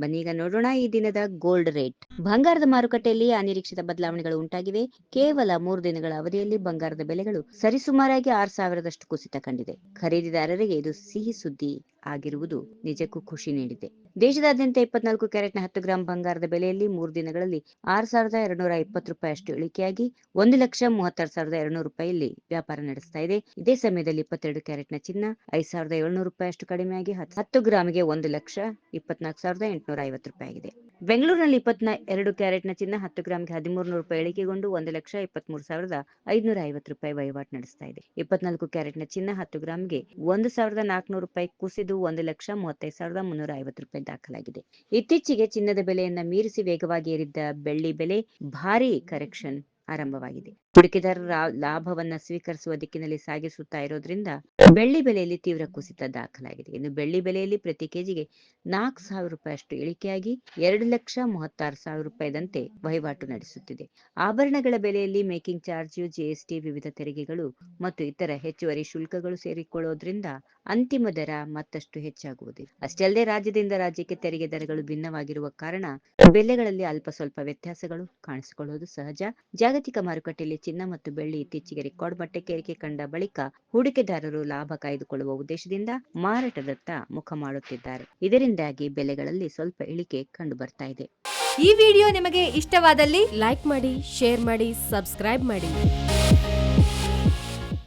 ಬನ್ನೀಗ ನೋಡೋಣ ಈ ದಿನದ ಗೋಲ್ಡ್ ರೇಟ್. ಬಂಗಾರದ ಮಾರುಕಟ್ಟೆಯಲ್ಲಿ ಅನಿರೀಕ್ಷಿತ ಬದಲಾವಣೆಗಳು ಉಂಟಾಗಿವೆ. ಕೇವಲ ಮೂರು ದಿನಗಳ ಅವಧಿಯಲ್ಲಿ ಬಂಗಾರದ ಬೆಲೆಗಳು ಸರಿಸುಮಾರಾಗಿ ಆರು ಸಾವಿರದಷ್ಟು ಕುಸಿತ ಕಂಡಿದೆ. ಖರೀದಿದಾರರಿಗೆ ಇದು ಸಿಹಿ ಸುದ್ದಿ ಆಗಿರುವುದು ನಿಜಕ್ಕೂ ಖುಷಿ ನೀಡಿದೆ. ದೇಶದಾದ್ಯಂತ ಇಪ್ಪತ್ನಾಲ್ಕು ಕ್ಯಾರೆಟ್ನ ಹತ್ತು ಗ್ರಾಂ ಬಂಗಾರದ ಬೆಲೆಯಲ್ಲಿ ಮೂರು ದಿನಗಳಲ್ಲಿ ಆರು ಸಾವಿರದ ಎರಡುನೂರ ಇಪ್ಪತ್ತು ರೂಪಾಯಿಯಷ್ಟು ಇಳಿಕೆಯಾಗಿ ಒಂದು ಲಕ್ಷ ಮೂವತ್ತಾರು ಸಾವಿರದ ಎರಡ್ನೂರು ರೂಪಾಯಿಯಲ್ಲಿ ವ್ಯಾಪಾರ ನಡೆಸ್ತಾ ಇದೆ. ಇದೇ ಸಮಯದಲ್ಲಿ ಇಪ್ಪತ್ತೆರಡು ಕ್ಯಾರೆಟ್ನ ಚಿನ್ನ ಐದು ಸಾವಿರದ ಏಳ್ನೂರು ರೂಪಾಯಿಯಷ್ಟು ಕಡಿಮೆಯಾಗಿ ಹತ್- ಹತ್ತು ಗ್ರಾಮಿಗೆ ಒಂದು ಲಕ್ಷ ಇಪ್ಪತ್ನಾಲ್ಕು ಸಾವಿರದ ಎಂಟುನೂರ ಐವತ್ತು ರೂಪಾಯಿ ಆಗಿದೆ. ಬೆಂಗಳೂರಿನಲ್ಲಿ ಇಪ್ಪತ್ನ ಎರಡು ಕ್ಯಾರೆಟ್ನ ಚಿನ್ನ ಹತ್ತು ಗ್ರಾಮ್ಗೆ ಹದಿಮೂರು ನೂರು ರೂಪಾಯಿ ಇಳಿಕೆಗೊಂಡು ಒಂದು ಲಕ್ಷ ಇಪ್ಪತ್ಮೂರು ಸಾವಿರದ ಐದುನೂರ ಐವತ್ತು ರೂಪಾಯಿ ವಹಿವಾಟು ನಡೆಸ್ತಾ ಇದೆ. ಇಪ್ಪತ್ನಾಲ್ಕು ಕ್ಯಾರೆಟ್ನ ಚಿನ್ನ ಹತ್ತು ಗ್ರಾಮ್ಗೆ ಒಂದು ಸಾವಿರದ ನಾಲ್ಕುನೂರು ರೂಪಾಯಿ ಕುಸಿದು ಒಂದು ಲಕ್ಷ ಮೂವತ್ತೈದು ಸಾವಿರದ ಮುನ್ನೂರ ಐವತ್ತು ರೂಪಾಯಿ ದಾಖಲಾಗಿದೆ. ಇತ್ತೀಚೆಗೆ ಚಿನ್ನದ ಬೆಲೆಯನ್ನ ಮೀರಿಸಿ ವೇಗವಾಗಿ ಏರಿದ್ದ ಬೆಳ್ಳಿ ಬೆಲೆ ಭಾರಿ ಕರೆಕ್ಷನ್. ಆರಂಭವಾಗಿದೆ. ಹೂಡಿಕೆದಾರರ ಲಾಭವನ್ನ ಸ್ವೀಕರಿಸುವ ದಿಕ್ಕಿನಲ್ಲಿ ಸಾಗಿಸುತ್ತಾ ಇರೋದ್ರಿಂದ ಬೆಳ್ಳಿ ಬೆಲೆಯಲ್ಲಿ ತೀವ್ರ ಕುಸಿತ ದಾಖಲಾಗಿದೆ. ಇನ್ನು ಬೆಳ್ಳಿ ಬೆಲೆಯಲ್ಲಿ ಪ್ರತಿ ಕೆಜಿಗೆ ನಾಲ್ಕು ಸಾವಿರ ರೂಪಾಯಿಯಷ್ಟು ಇಳಿಕೆಯಾಗಿ ಎರಡು ಲಕ್ಷ ಮೂವತ್ತಾರು ಸಾವಿರ ರೂಪಾಯಿದಂತೆ ವಹಿವಾಟು ನಡೆಸುತ್ತಿದೆ. ಆಭರಣಗಳ ಬೆಲೆಯಲ್ಲಿ ಮೇಕಿಂಗ್ ಚಾರ್ಜ್ ಜಿಎಸ್ಟಿ ವಿವಿಧ ತೆರಿಗೆಗಳು ಮತ್ತು ಇತರ ಹೆಚ್ಚುವರಿ ಶುಲ್ಕಗಳು ಸೇರಿಕೊಳ್ಳೋದ್ರಿಂದ ಅಂತಿಮ ದರ ಮತ್ತಷ್ಟು ಹೆಚ್ಚಾಗುವುದಿಲ್ಲ. ಅಷ್ಟೇ ಅಲ್ಲದೆ ರಾಜ್ಯದಿಂದ ರಾಜ್ಯಕ್ಕೆ ತೆರಿಗೆ ದರಗಳು ಭಿನ್ನವಾಗಿರುವ ಕಾರಣ ಬೆಲೆಗಳಲ್ಲಿ ಅಲ್ಪ ಸ್ವಲ್ಪ ವ್ಯತ್ಯಾಸಗಳು ಕಾಣಿಸಿಕೊಳ್ಳುವುದು ಸಹಜ. ಜಾಗತಿಕ ಮಾರುಕಟ್ಟೆಯಲ್ಲಿ ಚಿನ್ನ ಮತ್ತು ಬೆಳ್ಳಿ ಇತ್ತೀಚೆಗೆ ರೆಕಾರ್ಡ್ ಮಟ್ಟಕ್ಕೆ ಏರಿಕೆ ಕಂಡ ಬಳಿಕ ಹೂಡಿಕೆದಾರರು ಲಾಭ ಕಾಯ್ದುಕೊಳ್ಳುವ ಉದ್ದೇಶದಿಂದ ಮಾರಾಟದತ್ತ ಮುಖ ಮಾಡುತ್ತಿದ್ದಾರೆ. ಇದರಿಂದಾಗಿ ಬೆಲೆಗಳಲ್ಲಿ ಸ್ವಲ್ಪ ಇಳಿಕೆ ಕಂಡು ಬರ್ತಾ ಇದೆ. ಈ ವಿಡಿಯೋ ನಿಮಗೆ ಇಷ್ಟವಾದಲ್ಲಿ ಲೈಕ್ ಮಾಡಿ, ಶೇರ್ ಮಾಡಿ, ಸಬ್ಸ್ಕ್ರೈಬ್ ಮಾಡಿ.